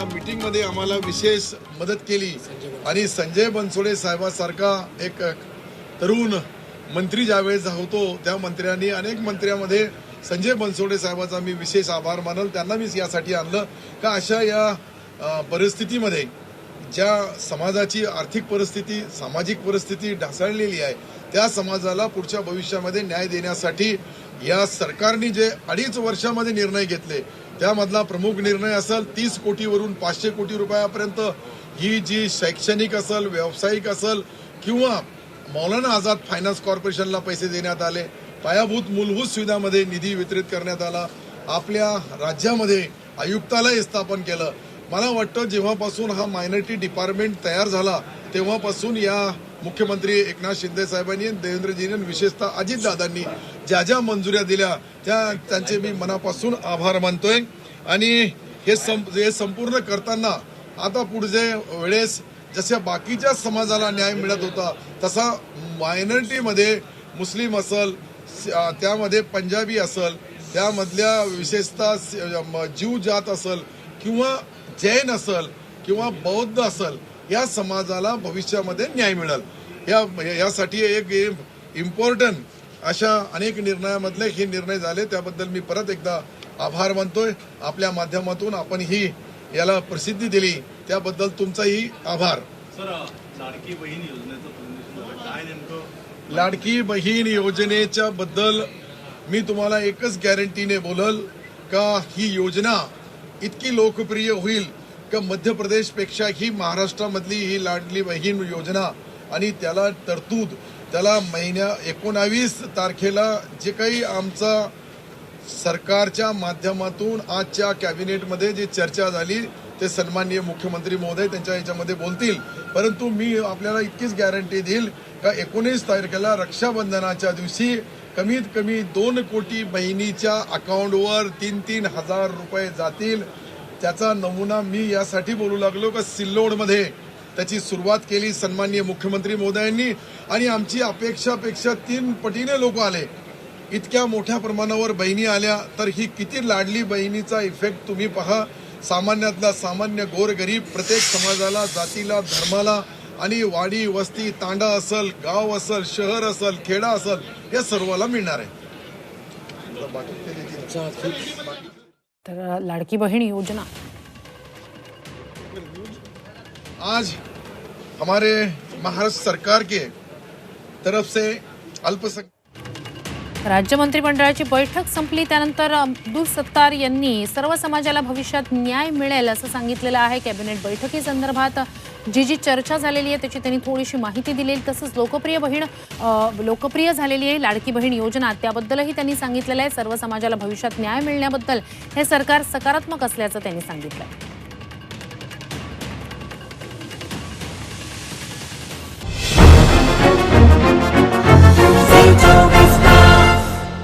या मीटिंगमध्ये आम्हाला विशेष मदत केली. आणि संजय बनसोडे साहेबासारखा एक तरुण मंत्री ज्यावेळेस होतो त्या मंत्र्यांनी अनेक मंत्र्यामध्ये संजय बनसोडे साहेबाचा मी विशेष आभार मानल. त्यांना मी यासाठी आणलं. का अशा या परिस्थितीमध्ये ज्या समाजाची आर्थिक परिस्थिती सामाजिक परिस्थिती ढासळलेली आहे त्या समाजाला पुढच्या भविष्यामध्ये न्याय देण्यासाठी या सरकारने जे अडीच वर्षामध्ये निर्णय घेतले त्यामधला प्रमुख निर्णय असेल तीस कोटीवरून पाचशे कोटी रुपयापर्यंत. ही जी शैक्षणिक असेल व्यावसायिक असेल किंवा मौलाना आझाद फायनान्स कॉर्पोरेशनला पैसे देण्यात आले पायाभूत मूलभूत सुविधामध्ये निधी वितरित करण्यात आला आपल्या राज्यामध्ये आयुक्तालय स्थापन केलं. मला वाटतं जेव्हापासून हा मायनॉरिटी डिपार्टमेंट तयार झाला तेव्हापासून या मुख्यमंत्री एकनाथ शिंदे साहेबांनी आणि देवेंद्रजींनी आणि विशेषतः अजितदादांनी ज्या ज्या मंजुऱ्या दिल्या त्या त्यांचे मी मनापासून आभार मानतोय. आणि हे संप हे संपूर्ण करताना आता पुढचे वेळेस जशा बाकीच्या समाजाला न्याय मिळत होता तसा मायनॉरिटीमध्ये मुस्लिम असल त्यामध्ये पंजाबी असल त्यामधल्या विशेषतः म- जीव जात असल किंवा जैन असल किंवा बौद्ध असल या समाजाला भविष्यामध्ये न्याय मिळेल. या यासाठी एक इम्पॉर्टंट अशा अनेक निर्णयामधले हे निर्णय झाले. त्याबद्दल मी परत एकदा आभार मानतोय. आपल्या माध्यमातून आपण ही याला प्रसिद्धी दिली. त्याबद्दल तुमचाही आभार. सर लाडकी बहीण योजनेचं लाडकी बहीण योजनेच्या बद्दल मी तुम्हाला एकच गॅरंटीने बोलल का ही योजना इतकी लोकप्रिय होईल का मध्य प्रदेशपेक्षा ही महाराष्ट्रामधली ही लाडली बहीण योजना आणि त्याला तरतूद त्याला महिन्या एकोणावीस तारखेला जे काही आमचा सरकारच्या माध्यमातून आजच्या कॅबिनेटमध्ये जी चर्चा झाली ते सन्माननीय मुख्यमंत्री महोदय त्यांच्या याच्यामध्ये बोलतील. परंतु मी आपल्याला इतकीच गॅरंटी देईल का एकोणीस तारखेला रक्षाबंधनाच्या दिवशी कमीत कमी दोन कोटी बहिणीच्या अकाउंटवर तीन तीन हजार रुपये जातील. त्याचा नमुना मी यासाठी बोलू लागलो का सिल्लोडमध्ये. त्याची सुरुवात केली सन्माननीय मुख्यमंत्री महोदयांनी. आणि आमची अपेक्षापेक्षा तीन पटीने लोक आले. इतक्या मोठ्या प्रमाणावर बहिणी आल्या तर ही किती लाडली बहिणीचा इफेक्ट तुम्ही पहा. सामान्यातला सामान्य गोरगरीब प्रत्येक समाजाला जातीला धर्माला आणि वाडी वस्ती तांडा असल गाव असल शहर असल खेडा असल या सर्वाला मिळणार आहे. तर लाडकी बहीण योजना. आज हमारे महाराष्ट्र सरकार के तरफ से अल्पसंख्यक राज्य मंत्रिमंडळाची बैठक संपली त्यानंतर अब्दुल सत्तार यांनी सर्व समाजाला भविष्यात न्याय मिळेल असं सांगितलेलं आहे. कॅबिनेट बैठकीसंदर्भात जी जी चर्चा झालेली आहे त्याची त्यांनी थोडीशी माहिती दिलेली तसंच लोकप्रिय बहीण लोकप्रिय झालेली आहे लाडकी बहीण योजना त्याबद्दलही त्यांनी सांगितलेलं आहे. सर्व समाजाला भविष्यात न्याय मिळण्याबद्दल हे सरकार सकारात्मक असल्याचं त्यांनी सांगितलं